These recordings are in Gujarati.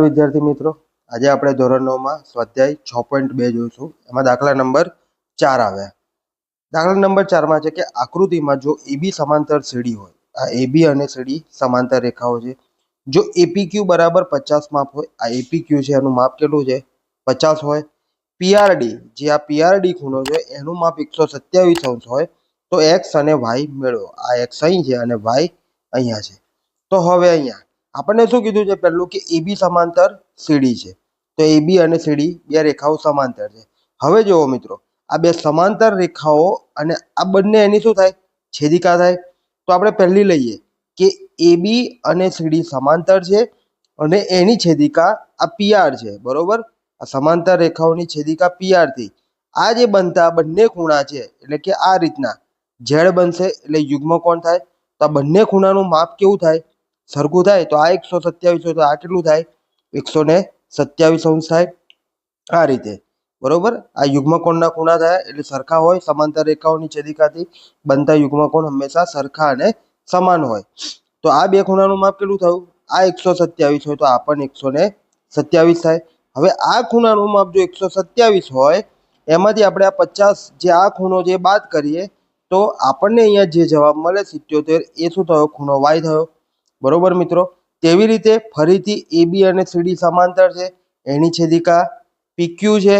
વિદ્યાર્થી મિત્રો. આજે આપણે ધોરણ નવમાં સ્વાધ્યાય છ પોઈન્ટ બે જોઈશું. એમાં દાખલા નંબર ચાર આવ્યા. દાખલા નંબર ચારમાં છે કે આકૃતિમાં જો એબી સમાંતર સીડી હોય, આ એબી અને સીડી સમાંતર રેખાઓ છે. જો એપી ક્યુ બરાબર પચાસ માપ હોય, આ એપી ક્યુ છે, એનું માપ કેટલું છે? પચાસ હોય. પીઆરડી જે આ પીઆરડી ખૂણો છે, એનું માપ એકસો સત્યાવીસ અંશ હોય, તો એક્સ અને વાય મેળવો. આ એક્સ અહીં છે અને વાય અહીંયા છે. તો હવે અહીંયા આપણને શું કીધું છે પહેલું કે એબી સમાંતર સીડી છે. તો એબી અને સીડી બે રેખાઓ સમાંતર છે. હવે જુઓ મિત્રો, આ બે સમાંતર રેખાઓ અને આ બંને એની શું થાય? છેદિકા થાય. તો આપણે પહેલી લઈએ કે એબી અને સીડી સમાંતર છે અને એની છેદિકા આ પીઆર છે, બરોબર? આ સમાંતર રેખાઓની છેદિકા પીઆરથી. આ જે બનતા બંને ખૂણા છે, એટલે કે આ રીતના. ઝેડ બનશે એટલે યુગ્મ કોણ થાય? તો આ બંને ખૂણાનું માપ કેવું થાય? સરખું થાય તો આ એકસો સત્યાવીસ હોય તો આ કેટલું થાય. એકસો ને સત્યાવીસ અંશ થાય. આ રીતે. બરોબર? આ યુગ્મકોણના ખૂણા થાય એટલે સરખા હોય, સમાંતર રેખાઓની છેદિકાથી બનતા યુગ્મકોણ હંમેશા સરખા અને સમાન હોય. તો આ બે ખૂણાનું માપ કેટલું થયું? આ એકસો સત્યાવીસ હોય તો આ પણ એકસો સત્યાવીસ થાય. હવે આ ખૂણાનું માપ જો એકસો સત્યાવીસ હોય, એમાંથી આપણે આ પચાસ જે આ ખૂણો જે બાદ કરીએ, તો આપણને અહીંયા જે જવાબ મળે સિત્યોતેર, એ શું થયો? ખૂણો વાય થયો. બરોબર મિત્રો? તેવી રીતે ફરીથી એબી અને સીડી સમાંતર છે. એની છેદિકા પીક્યુ છે.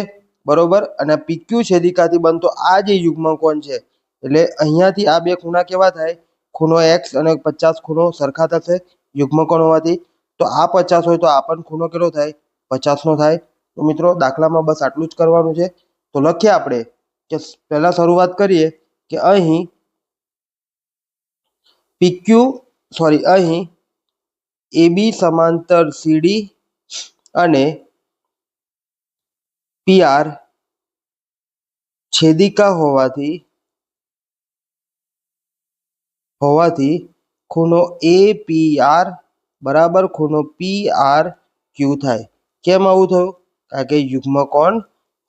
બરોબર? અને પીક્યુ છેદિકાથી બનતો આ જે યુગ્મકોણ છે, એટલે અહીંયાથી આ બે ખૂણા કેવા થાય? ખૂણો એક્સ અને પચાસ ખૂણો સરખા થશે યુગ્મકોણ હોવાથી તો આ પચાસ હોય તો આ પણ ખૂણો કેટલો થાય? પચાસનો થાય. તો મિત્રો, દાખલામાં બસ આટલું જ કરવાનું છે. તો લખીએ આપણે કે પહેલાં શરૂઆત કરીએ કે અહીં પીક્યુ સોરી અહીં એબી સમાંતર સીડી અને પીઆર છેદિકા હોવાથી હોવાથી ખૂણો એ બરાબર ખૂણો પી ક્યુ થાય. કેમ આવું થયું? કારણ કે યુગ્મકોણ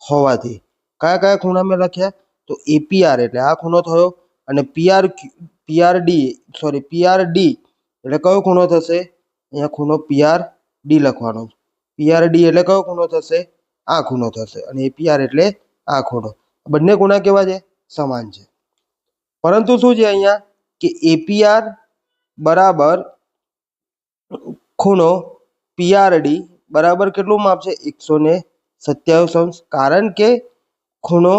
હોવાથી. કયા કયા ખૂણા મેં લખ્યા? તો એપીઆર એટલે આ ખૂણો થયો અને PR PR D sorry PR D એટલે કયો ખૂણો થશે? અહીંયા ખૂણો પીઆર ડી લખવાનો. પીઆર ડી એટલે કયો ખૂણો થશે? આ ખૂણો થશે અને એપીઆર એટલે આ ખૂણો. બંને ખૂણા કેવા છે? સમાન છે. પરંતુ શું છે અહીંયા? કે એપીઆર બરાબર ખૂણો પીઆરડી બરાબર કેટલું માપ છે? એકસો ને સત્યાવીસ અંશ. કારણ કે ખૂણો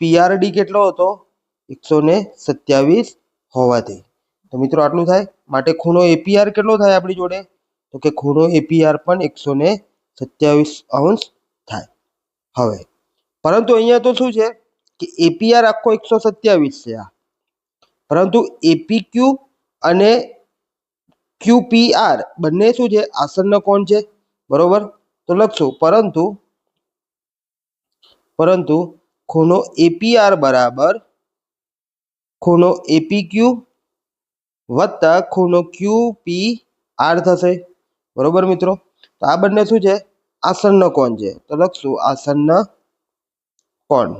પીઆરડી કેટલો હતો? એકસો ને સત્યાવીસ હોવાથી. તો મિત્રો આટલું થાય. માટે ખૂણો એપીઆર કેટલો થાય આપણી જોડે? તો કે ખૂણો એપીઆર પણ એકસો ને સત્યાવીસ અંશ થાય. હવે, પરંતુ અહીંયા તો શું છે કે એપીઆર આખો એકસો સત્યાવીસ છે આ. પરંતુ એપી ક્યુ અને ક્યુપીઆર બંને શું છે? આસન્ન કોણ છે? બરોબર? તો લખશું. પરંતુ પરંતુ ખૂણો એપીઆર બરાબર ખૂણો એપીક્યુ વત્તા ખૂણો ક્યુપી આર થશે. બરોબર મિત્રો? તો આ બંને શું છે? આસન્ન કોણ છે? તો લખશું આસન્ન કોણ?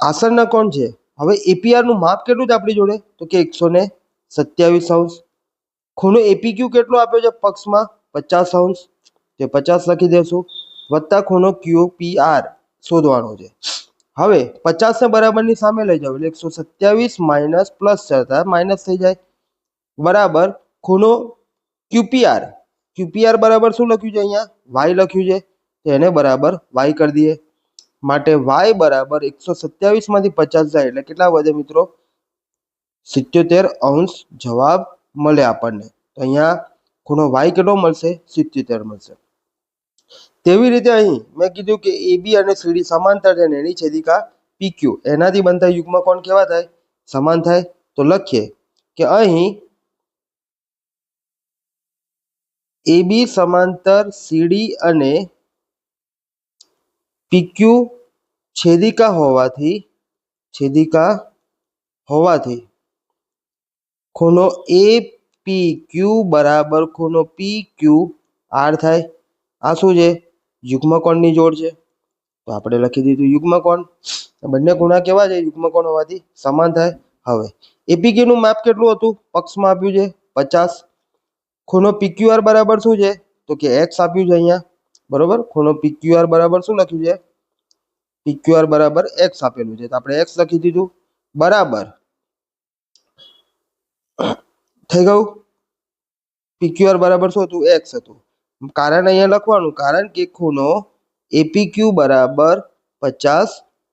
આસન્ન કોણ છે? હવે એપીઆરનું માપ કેટલું છે આપણી જોડે? તો કે એકસો ને સત્યાવીસ અંશ. ખૂણો એપીક્યુ કેટલો આપ્યો છે પક્ષમાં? પચાસ અંશ. તે પચાસ લખી દેશું. વત્તા ખૂણો ક્યુ પી આર શોધવાનો છે. હવે પચાસ ને બરાબરની સામે લઈ જાઓ. એટલે એકસો સત્યાવીસ માઇનસ પ્લસ થતા માઇનસ થઈ જાય. બરાબર. ખૂણો ક્યુપીઆર. ક્યુપીઆર બરાબર શું લખ્યું છે અહીંયા? વાય લખ્યું છે. તો એને બરાબર વાય કરી દઈએ. માટે વાય બરાબર એકસો સત્યાવીસમાંથી પચાસ જાય. એટલે કેટલા વધે મિત્રો? સિત્યોતેર અંશ જવાબ મળે આપણને. તો અહીંયા ખૂણો વાય કેટલો મળશે? સિત્યોતેર મળશે. તેવી રીતે અહીં મેં કીધું કે એબી અને સીડી સમાંતર છે ને એની છેદિકા પીક્યુ એનાથી બનતા યુગ્મ કોણ કેવા થાય? સમાન થાય. તો લખીએ કે અહીં એબી સમાંતર સીડી અને પીક્યુ છેદિકા હોવાથી છેદિકા હોવાથી ખૂણો એ પી ક્યુ બરાબર ખૂણો પી ક્યુ આર થાય. આ શું છે? યુગ્મકોણની જોડ છે. તો આપણે લખી દીધું યુગ્મકોણ. બંને ગુણા કેવા છે યુગ્મકોણ હોવાથી સમાન થાય. હવે એપીકેનું માપ કેટલું હતું? પક્ષમાં આપ્યું છે પચાસ. ખૂણો પીક્યુઆર બરાબર શું છે? તો કે એક્સ આપ્યું છે અહીંયા. બરોબર? ખૂણો પીક્યુઆર બરાબર શું લખ્યું છે? પીક્યુઆર બરાબર એક્સ આપેલું છે. તો આપણે એક્સ લખી દીધું. બરાબર. થઈ ગયું? પીક્યુઆર બરાબર શું હતું? એક્સ હતું. કારણ અહીંયા લખવાનું, કારણ કે ખૂણો એપીક્યુ બરાબર પચાસ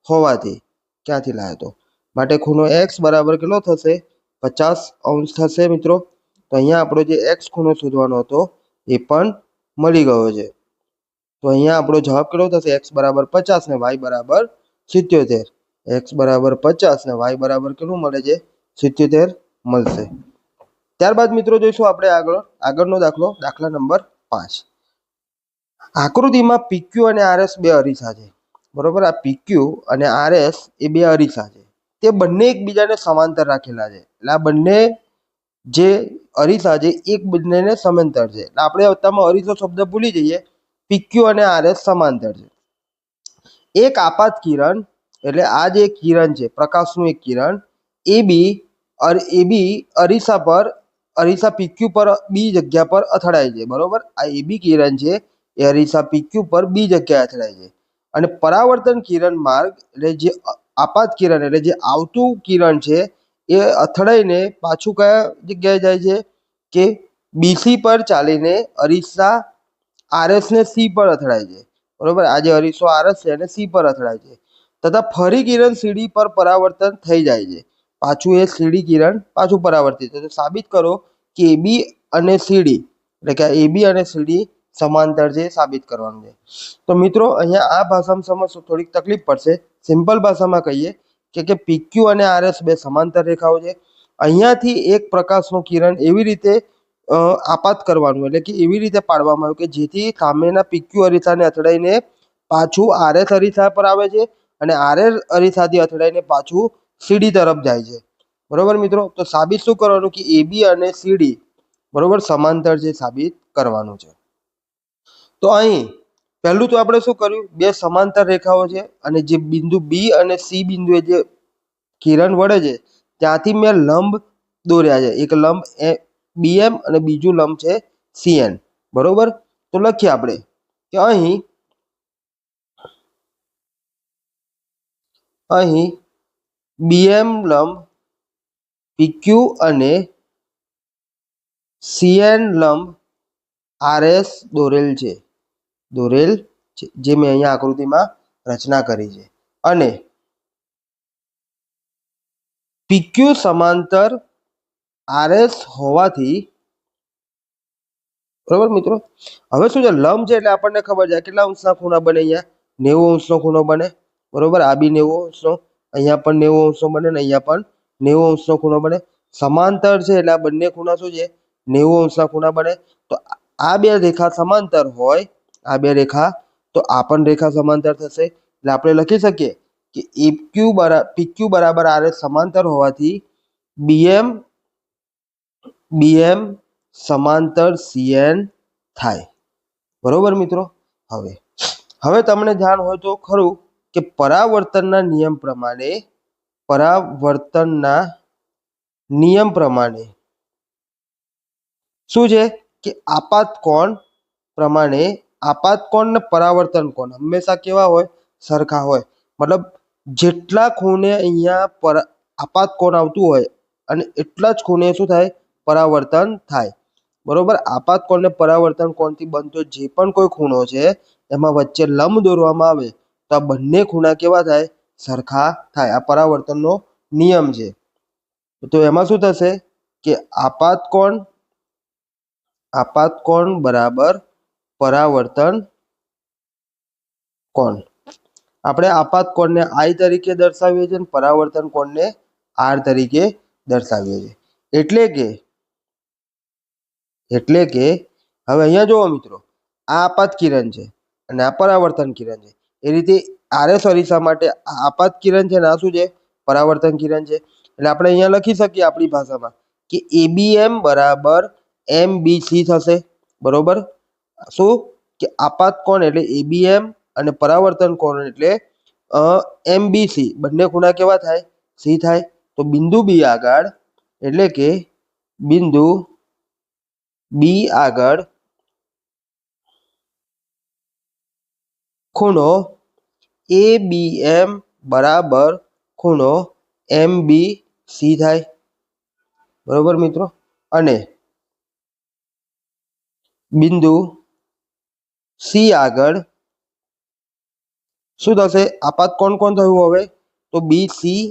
હોવાથી ક્યાંથી લાવ્યો તો? માટે ખૂણો એક્સ બરાબર કેટલો થશે? પચાસ અંશ થશે મિત્રો. તો અહીંયા આપણો જે એક્સ ખૂણો શોધવાનો હતો, એ પણ મળી ગયો છે. તો અહીંયા આપણો જવાબ કેટલો થશે? એક્સ બરાબર પચાસ ને વાય બરાબર સિત્યોતેર. એક્સ બરાબર પચાસ ને વાય બરાબર કેટલું મળે છે? સિત્યોતેર મળશે. ત્યારબાદ મિત્રો જોઈશું આપણે આગળ. આગળનો દાખલો, દાખલા નંબર પાંચ. આકૃતિમાં પીક્યુ અને આરએસ બે અરીસા છે. બરોબર? આ પીક્યુ અને આરએસ એ બે અરીસા છે. તે બંને એકબીજાને સમાંતર રાખેલા છે. એટલે આ બંને જે અરીસા છે એક બંનેને સમાંતર છે. એટલે આપણે અત્યારમાં અરીસો શબ્દ ભૂલી જઈએ. પીક્યુ અને આરએસ સમાંતર છે. એક આપાત કિરણ, એટલે આ જે કિરણ છે, પ્રકાશનું એક કિરણ, એ બી એ બી અરીસા પર અરીસા PQ પર બી જગ્યા પર અથડાય છે, બરોબર? આ એ બી કિરણ છે, એ અરીસા PQ પર બી જગ્યાએ અથડાય છે. અને પરાવર્તન કિરણ માર્ગ, એટલે જે આપાત કિરણ, એટલે જે આવતું કિરણ છે, એ અથડાઈને પાછું કયા જગ્યાએ જાય છે? કે બીસી પર ચાલીને અરીસા આરએસને સી પર અથડાય છે, બરોબર? આ જે અરીસો આરએસ છે, એને સી પર અથડાય છે. તથા ફરી કિરણ સીડી પર પરાવર્તન થઈ જાય છે. પાછું એ સીડી કિરણ પાછું પરાવર્તિત થશે સાબિત કરો કે એબી અને સીડી એટલે કે એબી અને સીડી સમાંતર છે સાબિત કરવાનું છે. તો મિત્રો, અહીંયા આ ભાષામાં સમજવું થોડીક તકલીફ પડશે. સિમ્પલ ભાષામાં કહીએ કે કે પીક્યુ અને આરએસ બે સમાંતર રેખાઓ છે. અહીંયાથી એક પ્રકાશનું કિરણ એવી રીતે આપાત કરવાનું, એટલે કે એવી રીતે પાડવામાં આવ્યું કે જેથી સામેના પીક્યુ અરીસાને અથડાઈને પાછું આરએસ અરીસા પર આવે છે અને આરએસ અરીસાથી અથડાઈને પાછું સીડી તરફ જાય છે. બરોબર મિત્રો? તો સાબિત શું કરવાનું કે એબી અને સીડી બરોબર સમાંતર છે સાબિત કરવાનું છે. તો અહીં પહેલું તો આપણે શું કર્યું? બે સમાંતર રેખાઓ છે અને જે બિંદુ બી અને સી બિંદુએ જે કિરણ વળે છે, ત્યાંથી મેં લંબ દોર્યા છે. એક લંબ એ બીએમ અને બીજું લંબ છે સીએન બરોબર? તો લખીએ આપણે કે અહીં અહીં બીએમ લંબ પીક્યુ અને સીએન લંબ આરએસ દોરેલ છે. દોરેલ છે, જે મેં અહીંયા આકૃતિમાં રચના કરી છે. અને પીક્યુ સમાંતર આરએસ હોવાથી બરોબર મિત્રો? હવે શું છે? લંબ છે એટલે આપણને ખબર છે કેટલા અંશના ખૂણા બને અહીંયા? નેવું અંશનો ખૂણો બને. બરોબર? આ બી નેવું અંશનો. અહીંયા પણ નેવું અંશનો બને ને અહીંયા પણ નેવું અંશનો ખૂણો બને સમાંતર છે એટલે આ બંને ખૂણા શું છે? નેવું અંશના ખૂણા બને તો આ બે રેખા સમાંતર હોય, આ બે રેખા, તો આ પણ રેખા સમાંતર થશે. એટલે આપણે લખી શકીએ કે એપક્યુ બરા પીક્યુ બરાબર આર સમાંતર હોવાથી બીએમ બીએમ સમાંતર સીએન થાય. બરોબર મિત્રો? હવે હવે તમને જાણ હોય તો ખરું. કે પરાવર્તનના નિયમ પ્રમાણે, પરાવર્તનના નિયમ પ્રમાણે. શું છે? કે આપાત કોણ પ્રમાણે, આપાત કોણ ને પરાવર્તન કોણ? હંમેશા કેવા હોય? સરખા હોય. મતલબ, જેટલા ખૂણે અહીંયા પર, આપાત કોણ આવતું હોય અને એટલા જ ખૂણે શું થાય? પરાવર્તન થાય. બરોબર? આપાત કોણ ને પરાવર્તન કોણથી બનતો જે પણ કોઈ ખૂણો છે, એમાં વચ્ચે લંબ દોરવામાં આવે. તો આ બંને ખૂણા કેવા થાય? સરખા થાય. આ પરાવર્તનનો નિયમ છે. તો એમાં શું થશે? કે આપાત કોણ આપાત કોણ બરાબર પરાવર્તન કોણ? આપણે આપાત કોણને આઈ તરીકે દર્શાવીએ છીએ અને પરાવર્તન કોણને આર તરીકે દર્શાવીએ છીએ. એટલે કે એટલે કે, હવે અહીંયા જુઓ મિત્રો, આ આપાત કિરણ છે અને આ પરાવર્તન કિરણ છે. એ રીતે આરએસ અરીસા માટે આપાત કિરણ છે ને, આ શું છે? પરાવર્તન કિરણ છે. એટલે આપણે અહીંયા લખી શકીએ આપણી ભાષામાં કે એબીએમ બરાબર એમ બી સી થશે. બરોબર? શું? કે આપાત કોણ? એટલે એબીએમ અને પરાવર્તન કોણ? એટલે એમ બી સી બંને ખૂણા કેવા થાય? સી થાય. તો બિંદુ બી આગળ, એટલે કે બિંદુ બી આગળ ખૂણો એ બી એમ બરાબર ખૂણો એમ બી સી થાય. બરોબર મિત્રો? અને બિંદુ સી આગળ શું થશે? આપાત કોણ કોણ થયું હવે? તો બી સી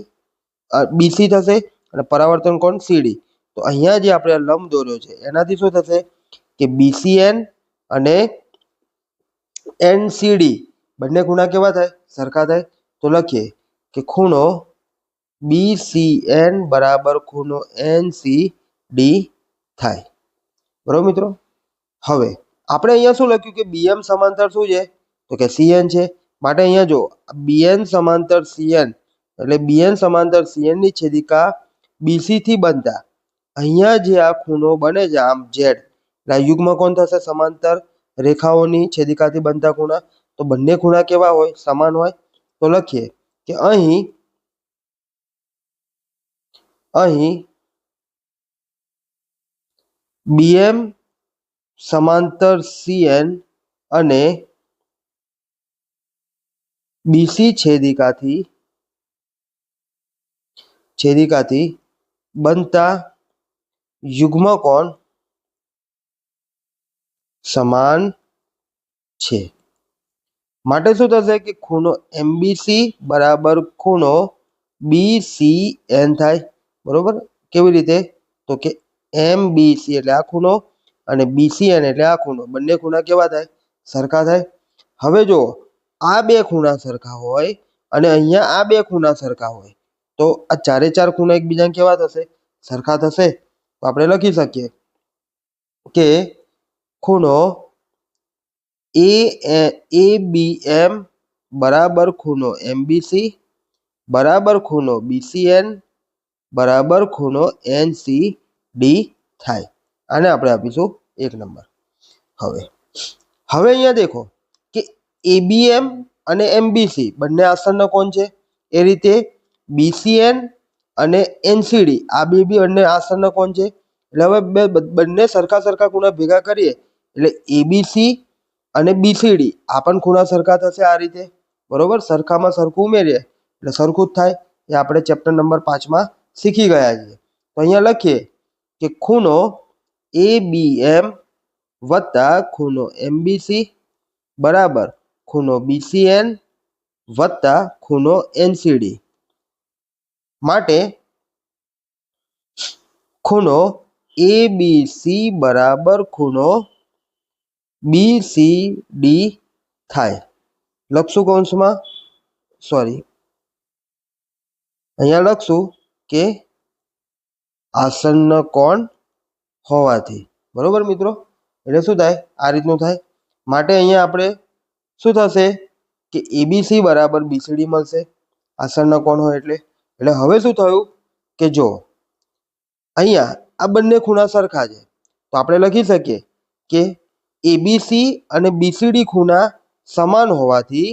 બીસી થશે અને પરાવર્તન કોણ? સીડી તો અહીંયા જે આપણે લંબ દોર્યો છે, એનાથી શું થશે? કે બીસીએન અને એનસીડી બંને ખૂણા કેવા થાય? સરખા થાય. તો લખીએ કે ખૂણો બી સી એન બરાબર ખૂણો એનસીડી થાય. બરોબર મિત્રો? હવે આપણે અહીંયા શું લખ્યું કે બીએમ સમાંતર શું છે? તો કે સીએન છે. માટે અહીંયા જો બીએન સમાંતર સીએન એટલે બીએન સમાંતર સીએનની છેદિકા બીસી થી બનતા. અહીંયા જે આ ખૂણો બને છે, આમ ઝેડ એટલે યુગ્મ કોણ થશે? સમાંતર રેખાઓની છેદિકાથી બનતા ખૂણા. તો બંને ખૂણા કેવા હોય? સમાન હોય? તો લખીએ કે અહીં અહીં બીએમ સમાંતર સીએન અને બીસી છેદિકાથી છેદિકાથી બનતા યુગ્મ કોણ સમાન છે. માટે શું થશે કે ખૂણો એમબીસી બરાબર ખૂણો બીસી એન થાય, બરોબર? કેવી રીતે? તો કે એમબીસી એટલે આ ખૂણો અને બીસીએન એટલે આ ખૂણો. બંને ખૂણા કેવા થાય? સરખા થાય. હવે જો આ બે ખૂણા સરખા હોય અને અહીંયા આ બે ખૂણા સરખા હોય, તો આ ચારે ચાર ખૂણા એકબીજાને કેવા થશે? સરખા થશે. તો આપણે લખી શકીએ કે ખૂણો એ એ બી એમ બરાબર ખૂણો એમબીસી બરાબર ખૂણો બીસીએન બરાબર ખૂણો એનસી ડી થાય. આને આપણે આપીશું એક નંબર. હવે હવે અહીંયા દેખો કે એબીએમ અને એમબીસી બંને આસનના કોણ છે? એ રીતે બીસીએન અને એનસીડી આ બે બી બંને આસનના કોણ છે? એટલે હવે બે બંને સરખા સરખા ખૂણા ભેગા કરીએ, એટલે એબીસી અને બીસીડી. આ પણ ખૂણા સરખા થશે આ રીતે. બરોબર? સરખામાં સરખું ઉમેરીએ. એટલે સરખું જ થાય. એ આપણે ચેપ્ટર નંબર પાંચમાં શીખી ગયા છીએ. તો અહીંયા લખીએ કે ખૂણો એ બી એમ વત્તા ખૂણો એમબીસી બરાબર ખૂણો બીસીએન વત્તા ખૂણો એનસીડી. માટે ખૂણો એ બી સી બરાબર ખૂણો બી સી ડી થાય. લખશું કૌંસમાં? સોરી અહીંયા લખશું કે આસનનો કોણ હોવાથી. બરોબર મિત્રો? એટલે શું થાય? આ રીતનું થાય. માટે અહીંયા આપણે શું થશે? કે એબીસી બરાબર બીસીડી મળશે. આસન્ન કોણ હોય એટલે. એટલે હવે શું થયું? કે જો, અહીંયા આ બંને ખૂણા સરખા છે. તો આપણે લખી શકીએ કે એબીસી અને બીસીડી ખૂણા સમાન હોવાથી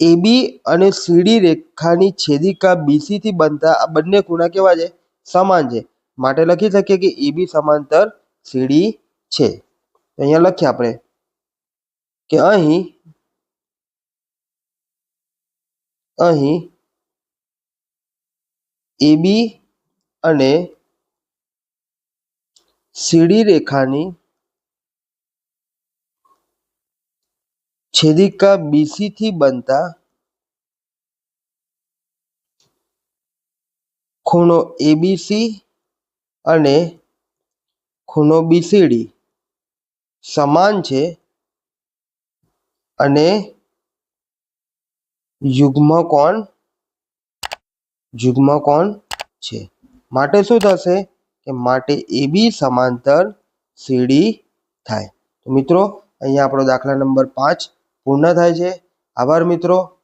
એબી અને સીડી રેખાની છેદિકા બીસીથી બનતા આ બંને ખૂણા કેવા છે? સમાન છે. માટે લખી શકીએ કે એબી સમાંતર સીડી છે. અહીંયા લખીએ આપણે કે અહીં અહીં એબી અને સીડી રેખાની છેદિકા બીસી થી બનતા ખૂણો એબીસી અને ખૂણો બીસીડી સમાન છે અને યુગ્મ કોણ યુગ્મ કોણ છે. માટે શું થશે કે માટે એબી સમાંતર સીડી થાય. તો મિત્રો, અહીંયા આપણો દાખલા નંબર પાંચ પૂર્ણ થાય છે. આભાર મિત્રો.